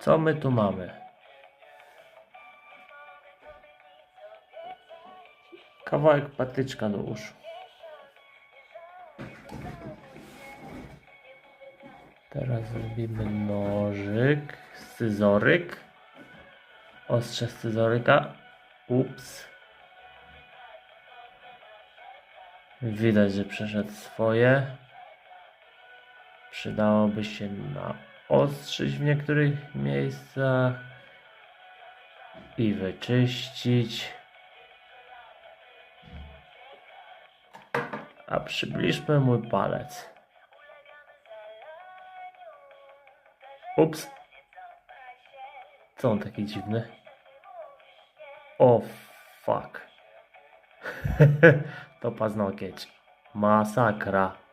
Co my tu mamy? Kawałek patyczka do uszu. Teraz zrobimy nożyk, scyzoryk. Ostrze scyzoryka. Ups. Widać, że przeszedł swoje. Przydałoby się naostrzyć w niektórych miejscach i wyczyścić. A przybliżmy mój palec. Ups. Co on taki dziwny? O fuck. to paznokieć. Masakra.